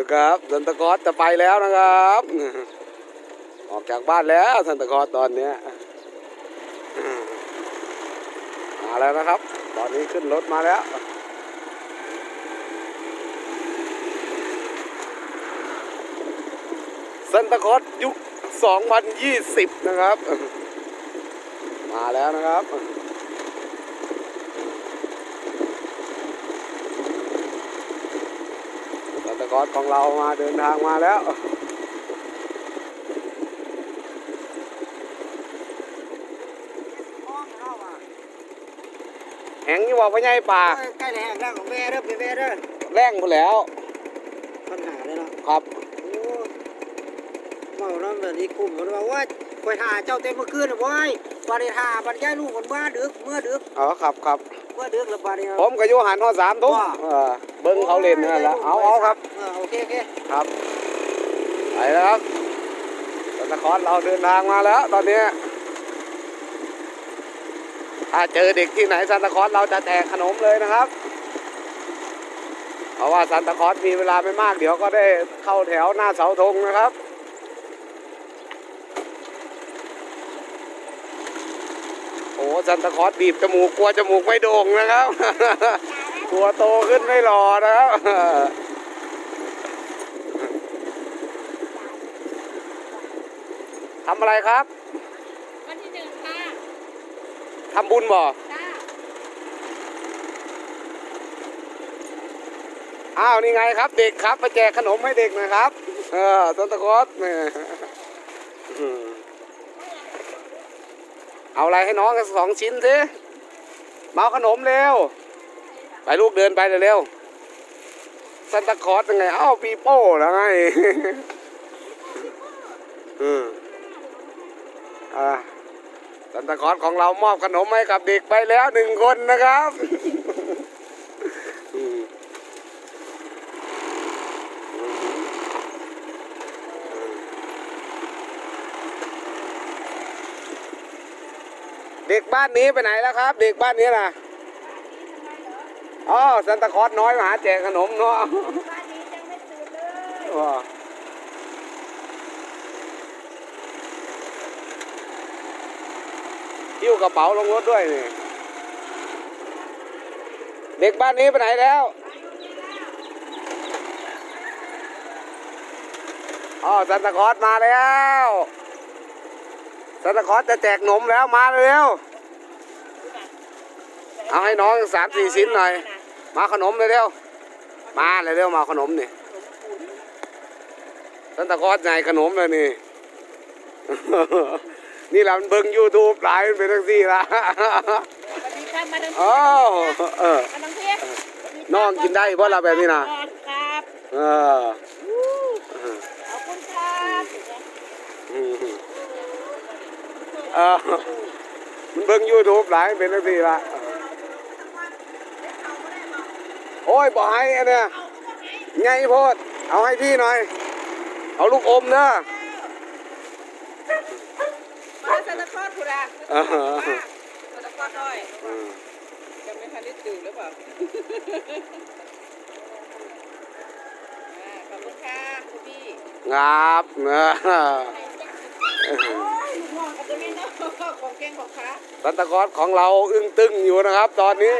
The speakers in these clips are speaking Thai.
นะครับซันตาคอสจะไปแล้วนะครับ ออกจากบ้านแล้วซันตาคอสตอนเนี้ยมาแล้วนะครับ ตอนนี้ขึ้นรถมาแล้วซันตาคอสยุค 2020 นะครับ มาแล้วนะครับ ซันตาคลอสของเรามาเดินทางมาแล้วห้องเข้าอะแหงอยู่ว่าพญายป่าใกล้แหงแล้วของแม่เด้อเป็นแม่เด้อแรงหมดแล้วปัญหาเลยเนาะครับโอ้เมาน้ำแบบนี้คุ้มมันว่าว่าคอยหาเจ้าเต็มเมื่อคืนน่ะบ่อยบาริหาบัดย้ายลูกคนมาดึกเมื่อดึกอ๋อครับครับเมื่อดึกแล้วบาริผมก็อยู่หันหอสามทุ่ม เออเบิ้งเขาเล่นนั่นแหละเอาเอาครับเออโอเคโอเคครับไปแล้วครับซันตาคลอสเราเดินทางมาแล้ว ตอนนี้ถ้าเจอเด็กที่ไหนซันตาคลอสเราจะแจกขนมเลยนะครับ เพราะว่าซันตาคลอสมีเวลาไม่มากเดี๋ยวก็ได้เข้าแถวหน้าเสาธงนะครับโอ้ซันตาคลอสบีบจมูกกลัวจมูกไม่โด่งนะครับ กลัวโตขึ้นไม่หล่อนะครับทำอะไรครับ วันที่หนึ่งค่ะทำบุญบ่จ้าอ้าวนี่ไงครับ เด็กครับ มาแจกขนมให้เด็กหนะครับ เออซันตาคลอสเนี่ยอืมเอาอะไรให้น้องกันสองชิ้นสิมาเอาขนมเร็ว ไปลูกเดินไปเร็วๆซันตาคลอสยังไงเอ้าปีโป้แล้วไงอืมอ่าซันตาคลอสของเรามอบขนมให้กับเด็กไปแล้วหนึ่งคนนะครับอืมเด็กบ้านนี้ไปไหนแล้วครับ เด็กบ้านนี้ล่ะ อ๋อซันตาคลอสน้อยมาหาแจกขนมเนาะบ้านนี้ยังไม่ตื่นเลยว้าหิ้วกระเป๋าลงรถด้วยนี่ เด็กบ้านนี้ไปไหนแล้วอ๋อซันตาคลอสมาแล้วซันตาคลอสจะแจกนมแล้วมาเร็วเอาให้น้องสามสี่ชิ้นหน่อย มาขนมเร็วๆมาเร็วๆมาขนมนี่ซันตาคลอสใหญ่ขนมเลยนี่ นี่เราเบิ่งยูทูบหลายเป็นทั้งสี่ละสวัสดีครับมาทางอ๋อเออมาทางเพียน้องกินได้บ่ล่ะแบบนี้น่ะครับเออขอบคุณครับอืมเออมันเบิ่งยูทูบหลายเป็นทั้งสี่ละ โอ้ยบอกให้อันเนี่ยไงโพดเอาให้พี่หน่อย เอาลูกอมเนอะมาซานตาคลอสคุณอะเออซานตาคลอสหน่อยอืมยังไม่ทันได้ตื่นหรือเปล่าอ่าขอบคุณค่ะคุณพี่งับเนอะโอ้ยหนูมองกับตัวนี้เนาะของแกงของขาซันตาคลอสของเราอึ้งตึงอยู่นะครับ ตอนนี้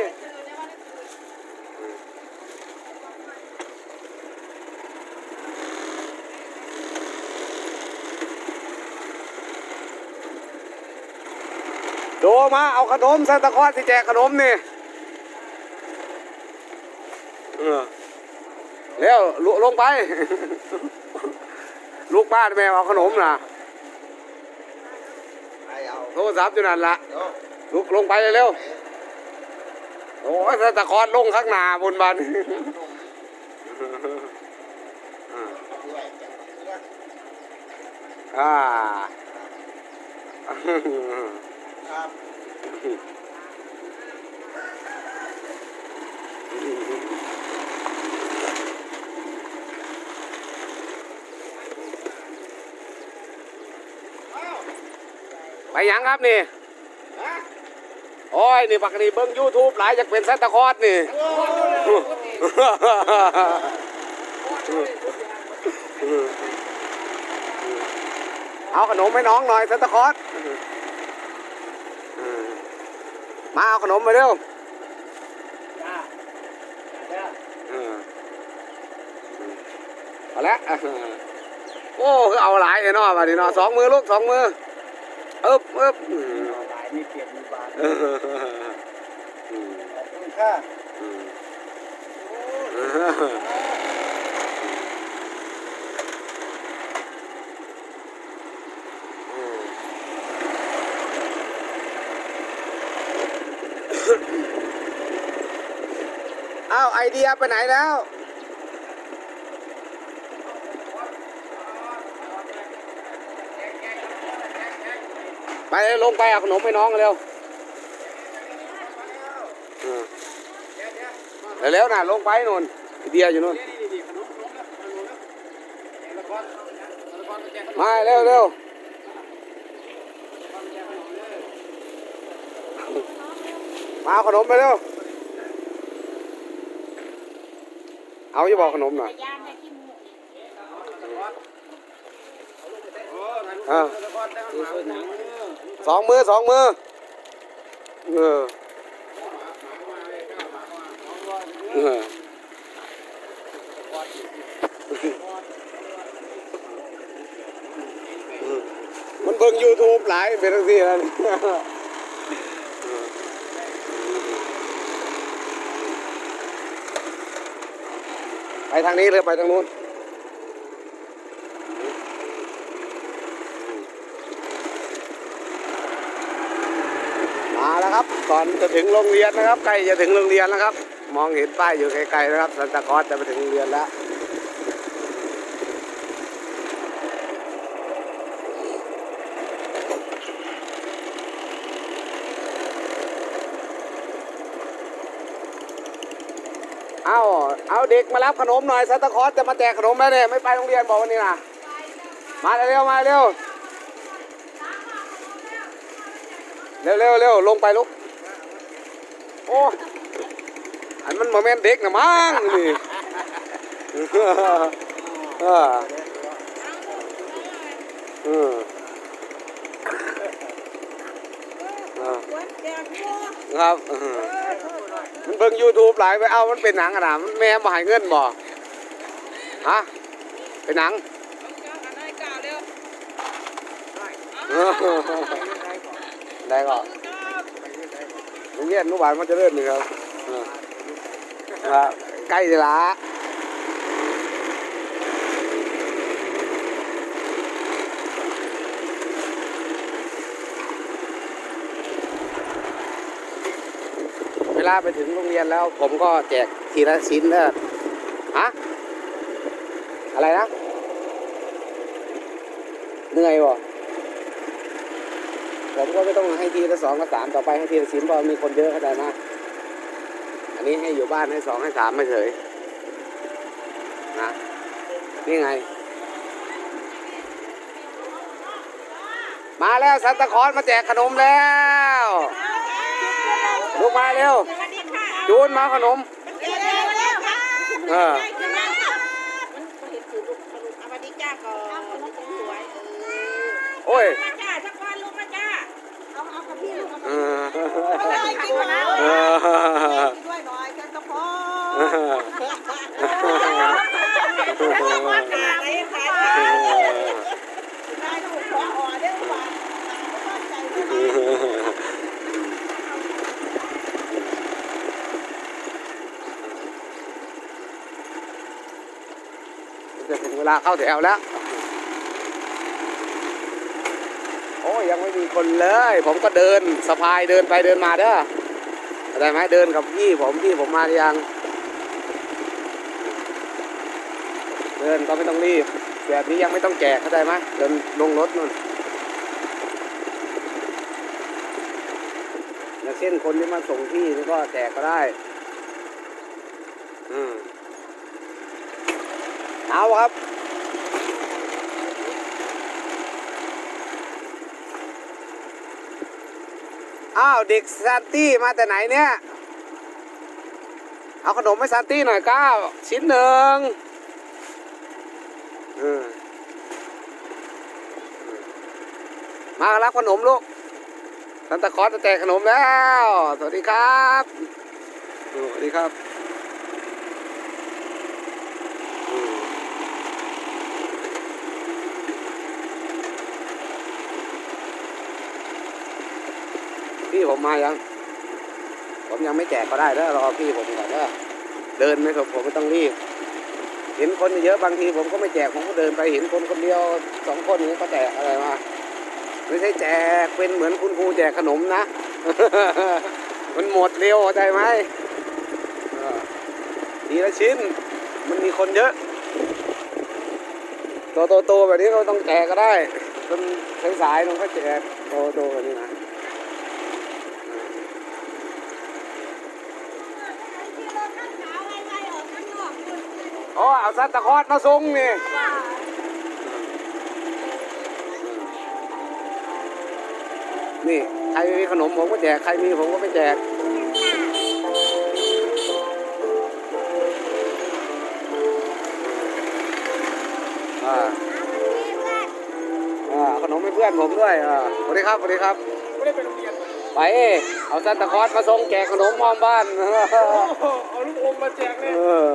โดมาเอาขนมซันตาคลอสที่แจกขนมนี่เออเร็วลุลงไป ลูกบ้านแม่เอาขนมนะไอ้เอาโทรศัพท์อยู่นั่นละเนาะลุกลงไปเร็วๆโอ้ยซันตาคลอสลงข้างหน้าบนบันอ่า ครับไปยังครับนี่โอ้ยนี่ปกนี่เบิ้งยูทูบหลายอยากเป็นซันตาคลอสนี่ เอาขนมให้น้องหน่อยซันตาคลอส มาเอาขนมมาเร็วจ้าจ้าเออเอาละโอ้คือเอาหลายเลยเนาะมาดิเนาะสองมือลูกสองมือเอ๊บเอ๊บอืมหลายมีเปรียบมีบาทเอออืมขอบคุณค่ะ อืม โอ้ เอออืมอ้าว ไอเดียไปไหนแล้ว ไปเลยลงไปเอาขนมให้น้องเร็วเร็วๆนะลงไปนนเดียอยู่นนมาเร็วเร็วมาขนมไปเร็ว เอาอย่าบอกขนมหน่อยสองมือสองมือเออเออมันเบิ่ง YouTube หลายเป็นทั้งสี่แล้ว ไปทางนี้เลยไปทางนู้น มาแล้วครับ ก่อนจะถึงโรงเรียนนะครับ ใกล้จะถึงโรงเรียนแล้วครับ มองเห็นป้ายอยู่ไกลๆนะครับสันตาคอสจะไปถึงโรงเรียนแล้ว เอาเอาเด็กมารับขนมหน่อยซันตาคลอสจะมาแจกขนมแล้วเนี่ยไม่ไปโรงเรียนบอกวันนี้นะมาเร็วมาเร็วเร็วเร็วเร็วลงไปลูกโอ้อันมันโมเมนเด็กนะมั้งนี่เออเออเออ วัน แจกมูครับเออมันเบิ่ง YouTube หลายไปเอามันเป็นหนังอะนะมันแม่มาให้เงินบ่ฮะเป็นหนังต้องจ้างอันไหนกล่าวเร็วเออได้ก็โรงเรียนอนุบาลมันจะเริ่มนี่ครับเออครับใกล้ละ ลาไปถึงโรงเรียนแล้ว ผมก็แจกทีละชิ้นเนอะฮะอะไรนะเหนื่อยบ่ผมก็ไม่ต้องให้ทีละสองกับสามต่อไปให้ทีละสิบเพราะมีคนเยอะเข้าใจไหมอันนี้ให้อยู่บ้านให้สองให้สามไม่เฉยนะนี่ไง มาแล้วซันตาคอสมาแจกขนมแล้ว ลูกมาเร็วสวัสดีค่ะจูนมาขนมเร็วเร็วเร็วค่ะเออได้ขึ้นมาค่ะมันก็เลาเข้าแถวแล้ว โอ้ยยังไม่มีคนเลย ผมก็เดินสะพายเดินไปเดินมาเด้อเข้าใจไหมเดินกับพี่ผมพี่ผมมาหรือยัง เดินก็ไม่ต้องรีบ แบบนี้ยังไม่ต้องแจกเข้าใจไหมเดินลงรถนู่นอย่างเช่นคนที่มาส่งพี่นี่ก็แจกก็ได้ อืม เอาครับ อ้าว เด็กซานตี้มาแต่ไหนเนี่ย เอาขนมให้ซานตี้หน่อยก้าวชิ้นหนึ่งมารับขนมลูกซันตาคอสจะแจกขนมแล้ว สวัสดีครับ สวัสดีครับ ผมมายัง ผมยังไม่แจกก็ได้แล้วรอพี่ผมก่อนนะเดินไม่ครับผมไม่ต้องรีบ เห็นคนเยอะบางทีผมก็ไม่แจกผมก็เดินไปเห็นคนคนเดียวสองคนนี้ก็แจกอะไรมาไม่ใช่แจกเป็นเหมือนคุณครูแจกขนมนะ มันหมดเร็วเข้าใจไหมเออทีละชิ้น มันมีคนเยอะโตโตโตๆแบบนี้ก็ต้องแจกก็ได้จนสายๆลงก็แจกโตโตๆแบบนี้นะ ที่รถข้างขาวไวๆ ออกข้างนอกคุณอ๋อเอาซันตาคลอสมาส่งนี่ว่านี่ใครมีขนมผมก็แจกใครมีผมก็ไม่แจกอ่าอ่าขนมให้เพื่อนผมด้วยอ่าสวัสดีครับสวัสดีครับไม่ได้ไปโรงเรียน ไป เอาซันตาคลอสมาส่งแจกขนมพร้อมบ้าน เอาลูกอมมาแจกเลย เออ